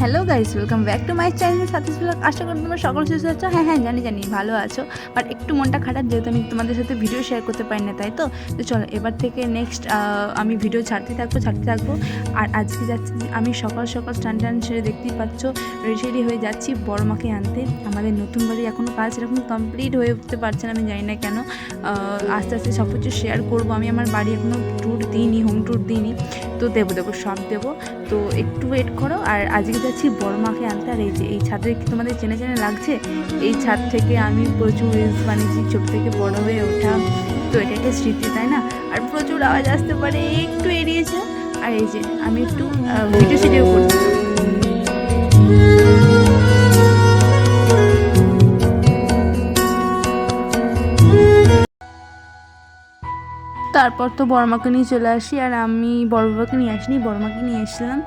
Hello guys welcome back to my channel সাথে আশা করি তোমরা সকল সুস্থ আছো। হ্যাঁ হ্যাঁ জানি জানি, ভালো আছো। বাট একটু মনটা খারাপ, যেহেতু আমি তোমাদের সাথে ভিডিও শেয়ার করতে পারি না, তাই তো? তো চলো, এবার থেকে নেক্সট আমি ভিডিও ছাড়তে থাকব ছাড়তে থাকব। আর আজকে যাচ্ছি, আমি সকাল সকাল স্টান টান সেরে দেখতেই পাচ্ছ রেডি হয়ে যাচ্ছি বড় মাকে আনতে। আমাদের নতুন বাড়ি এখনও কাজ এরকম কমপ্লিট হয়ে উঠতে পারছে না, আমি জানি না কেন। আস্তে আস্তে সব কিছু শেয়ার করব। আমি আমার বাড়ি এখনও ট্যুর দিইনি হোম ট্যুর দিইনি। তো দেবো দেবো, সব দেবো। তো একটু ওয়েট করো, আর আজকে যাচ্ছি বড় মাকে আনতে। আর এই যে, এই ছাদে তোমাদের চেনে চেনে লাগছে? এই ছাদ থেকে আমি প্রচুর রিলস বানিয়েছি, ছোট থেকে বড় হয়ে ওঠা। তো এটা একটা স্মৃতি, তাই না? আর প্রচুর আওয়াজ আসতে পারে, একটু এড়িয়েছে আর এই যে, আমি একটু ভিডিও সিডিও করছি। তারপর তো বড়মাকে নিয়ে চলে আসি, আর আমি বড় বাবাকে নিয়ে আসিনি, বড়মাকে নিয়ে এসেছিলাম।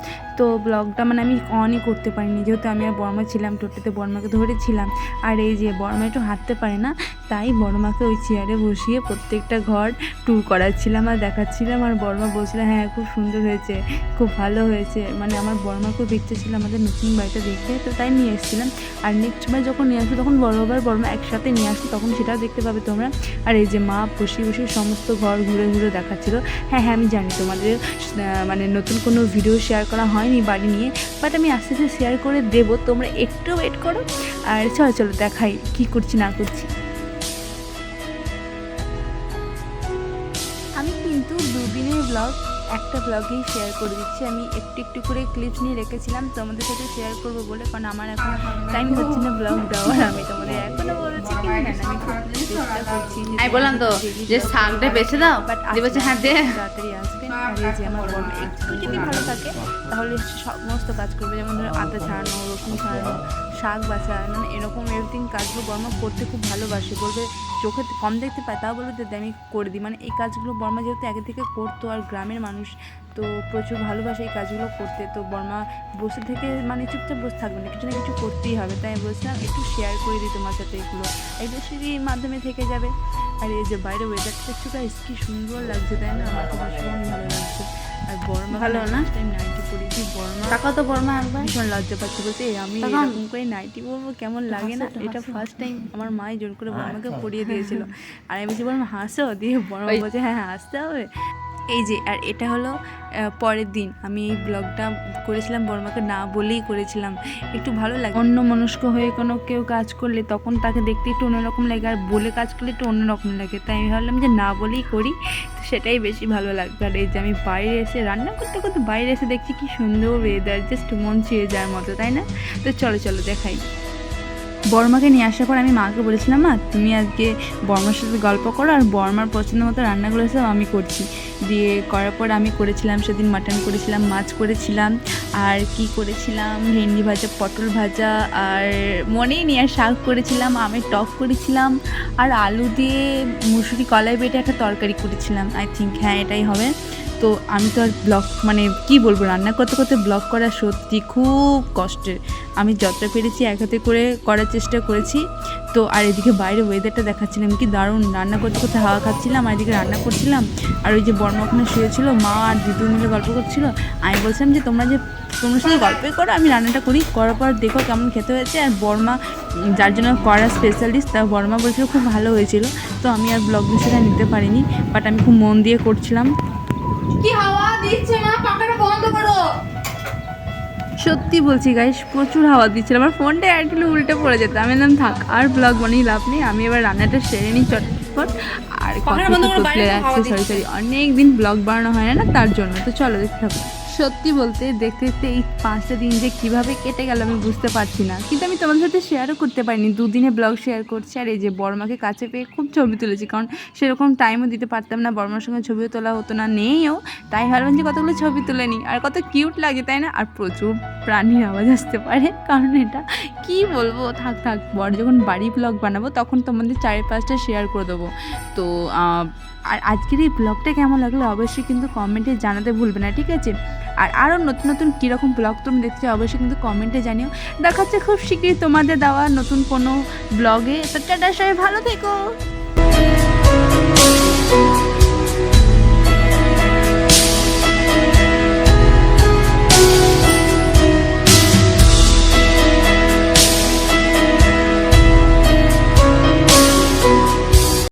তো ব্লগটা মানে আমি অনই করতে পারিনি। যেহেতু আমি আর বড়মা ছিলাম, টোটোতে বড়মাকে ধরেছিলাম। আর এই যে বড়মা একটু হাঁটতে পারে না, তাই বড়মাকে ওই চেয়ারে বসিয়ে প্রত্যেকটা ঘর ট্যুর করাচ্ছিলাম আর দেখাচ্ছিলাম। আর বড়মা বলছিল হ্যাঁ খুব সুন্দর হয়েছে, খুব ভালো হয়েছে। মানে আমার বড়মা খুব ইচ্ছে ছিল, আমাদের নতুন বাড়িটা দেখতে। তো তাই নিয়ে এসেছিলাম। আর নেক্সট বার যখন নিয়ে আসব, তখন বড় বাবার বড়মা একসাথে নিয়ে আসব, তখন সেটাও দেখতে পাবে তোমরা। আর এই যে মা বসে বসে সমস্ত ঘর ঘুরে ঘুরে দেখাচ্ছিল। হ্যাঁ হ্যাঁ আমি জানি তোমাদের মানে নতুন কোনো ভিডিও শেয়ার করা হয়নি বাড়ি নিয়ে বাট আমি আস্তে আস্তে শেয়ার করে দেবো। তোমরা একটু ওয়েট করো, আর চলো চলো, দেখাই কি করছি, না করছি। আমি কিন্তু দুদিনের ব্লগ একটা ব্লগেই শেয়ার করে দিচ্ছি। আমি একটু একটু করে ক্লিপস নিয়ে রেখেছিলাম তোমাদের সাথে শেয়ার করব বলে কারণ আমার এখন টাইম হচ্ছে না ব্লগ দেওয়ার। আমি তোমাদের এখনও বলছি কি না আমি চেষ্টা করছি আমি বললাম তো যে শাকটা বেছে দাও বাট বলছে হ্যাঁ দে। তাড়াতাড়ি আসবেন আর যে আমার বড় একটু যদি ভালো থাকে তাহলে সমস্ত কাজ করবে। যেমন ধরো আদা ছাড়ানো রসুন ছাড়ানো শাক বাছা মানে এরকম এভরিথিং কাজগুলো বর্মা করতে খুব ভালোবাসে। বলবে, চোখে কম দেখতে পায়, তাও বলবে দিদি আমি করে দিই। মানে এই কাজগুলো বর্মা যেহেতু আগে থেকে করতো আর গ্রামের মানুষ, তো প্রচুর ভালোবাসে এই কাজগুলো করতে। তো বর্মা বসে থেকে মানে চুপচাপ বসে থাকবে না, কিছু না কিছু করতেই হবে। তাই আমি বলছিলাম, একটু শেয়ার করে দিই তোমার সাথে এগুলো। এগুলো সিঁড়ির মাধ্যমে থেকে যাবে। আর এই যে বাইরে ওয়েদারটা একটু কি সুন্দর লাগছে, তাই না? আমার তো ভালো লাগছে। আর বর্মা ভালো না? নাইটি পরেছি বর্মা? টাকা তো বর্মা একবার। ভীষণ লজ্জা পাচ্ছি "এই আমি তখন- এরকম করে নাইটি পরবো কেমন লাগে না? এটা ফার্স্ট টাইম আমার মাই জোর করে বর্মাকে পরিয়ে দিয়েছিল। আর আমি বলছি বর্মা হাসো? দিয়ে বর্মা বলছে হ্যাঁ হ্যাঁ হাসতে হবে। এই যে আর এটা হলো পরের দিন। আমি এই ব্লগটা করেছিলাম বর্মাকে না বলেই করেছিলাম। একটু ভালো লাগে। অন্য মনস্ক হয়ে কোনো কেউ কাজ করলে তখন তাকে দেখতে একটু অন্যরকম লাগে আর বলে কাজ করলে একটু অন্যরকম লাগে। তাই আমি ভাবলাম যে না বলেই করি। সেটাই বেশি ভালো লাগবে। আর এই যে আমি বাইরে এসে রান্না করতে করতে বাইরে এসে দেখছি কি সুন্দর ওয়েদার জাস্ট মন ছুঁয়ে যাওয়ার মতো, তাই না? তো চলো চলো, দেখাই। বর্মাকে নিয়ে আসার পর আমি মাকে বলেছিলাম, মা, তুমি আজকে বর্মার সাথে গল্প করো, আর বর্মার পছন্দ মতো রান্নাগুলো সব আমি করছি। দিয়ে করার পর আমি করেছিলাম, সেদিন মাটন করেছিলাম, মাছ করেছিলাম, আর কি করেছিলাম? ভেন্ডি ভাজা, পটল ভাজা, আর মনেই নিয়ে আর শাক করেছিলাম, আমের টক করেছিলাম, আর আলু দিয়ে মুসুরি কলাই বেটে একটা তরকারি করেছিলাম আই থিঙ্ক হ্যাঁ এটাই হবে। তো আমি তো আর ব্লগ মানে কি বলব, রান্না করতে করতে ব্লগ করা সত্যি খুব কষ্টের। আমি যতটা পেরেছি এক হাতে করে করার চেষ্টা করেছি। তো আর এদিকে বাইরে ওয়েদারটা দেখাচ্ছিলাম কি দারুণ রান্না করতে করতে হাওয়া খাচ্ছিলাম, আর এদিকে রান্না করছিলাম, আর ওই যে বর্মা ওখানে শুয়েছিল মা আর দিদু মিলে গল্প করছিল, আমি বলছিলাম যে তোমরা যে, তোমরা শুধু গল্পই করো, আমি রান্নাটা করি, করার পর দেখো কেমন খেতে হয়েছে, আর বর্মা, যার জন্য করা স্পেশালিস্ট তা বর্মা বলছিল খুব ভালো হয়েছিল, তো আমি আর ব্লগ বিষয়টা নিতে পারিনি বাট আমি খুব মন দিয়ে করছিলাম। কি হাওয়া দিচ্ছে সত্যি বলছি গাইস প্রচুর হাওয়া দিচ্ছিল। আমার ফোনটা একটু উল্টে পড়ে যেত। আমি বললাম থাক আর ব্লগ বানিয়ে লাভ নেই। আমি এবার রান্নাটা সেরে নিই চটপট। আর সরি সরি অনেক দিন ব্লগ বানানো হয় না না তার জন্য। তো চলো দেখতে থাকো। সত্যি বলতে দেখতে দেখতে এই পাঁচটা দিন যে কীভাবে কেটে গেল আমি বুঝতে পারছি না। কিন্তু আমি তোমাদের সাথে শেয়ারও করতে পারিনি। দুদিনে ব্লগ শেয়ার করছি আর এই যে বর্মাকে কাছে পেয়ে খুব ছবি তুলেছি। কারণ সেরকম টাইমও দিতে পারতাম না বর্মার সঙ্গে ছবিও তোলা হতো না নেইও। তাই ভাবলাম যে কতগুলো ছবি তুলে নিই। আর কত কিউট লাগে তাই না? আর প্রচুর প্রাণীর আওয়াজ আসতে পারে। কারণ এটা কি বলব? থাক থাক বর যখন বাড়ি ব্লগ বানাবো, তখন তোমাদের চারি পাঁচটা শেয়ার করে দেবো। তো আর আজকের এই ব্লগটা কেমন লাগল অবশ্যই কিন্তু কমেন্টে জানাতে ভুলবে না, ঠিক আছে? আর আরও নতুন নতুন কীরকম ব্লগ তুমি দেখতে অবশ্যই কিন্তু কমেন্টে জানিও। দেখাচ্ছে খুব শীঘ্রই তোমাদের দেওয়া নতুন কোনো ব্লগে তো টাটা সবাই, ভালো থেকো!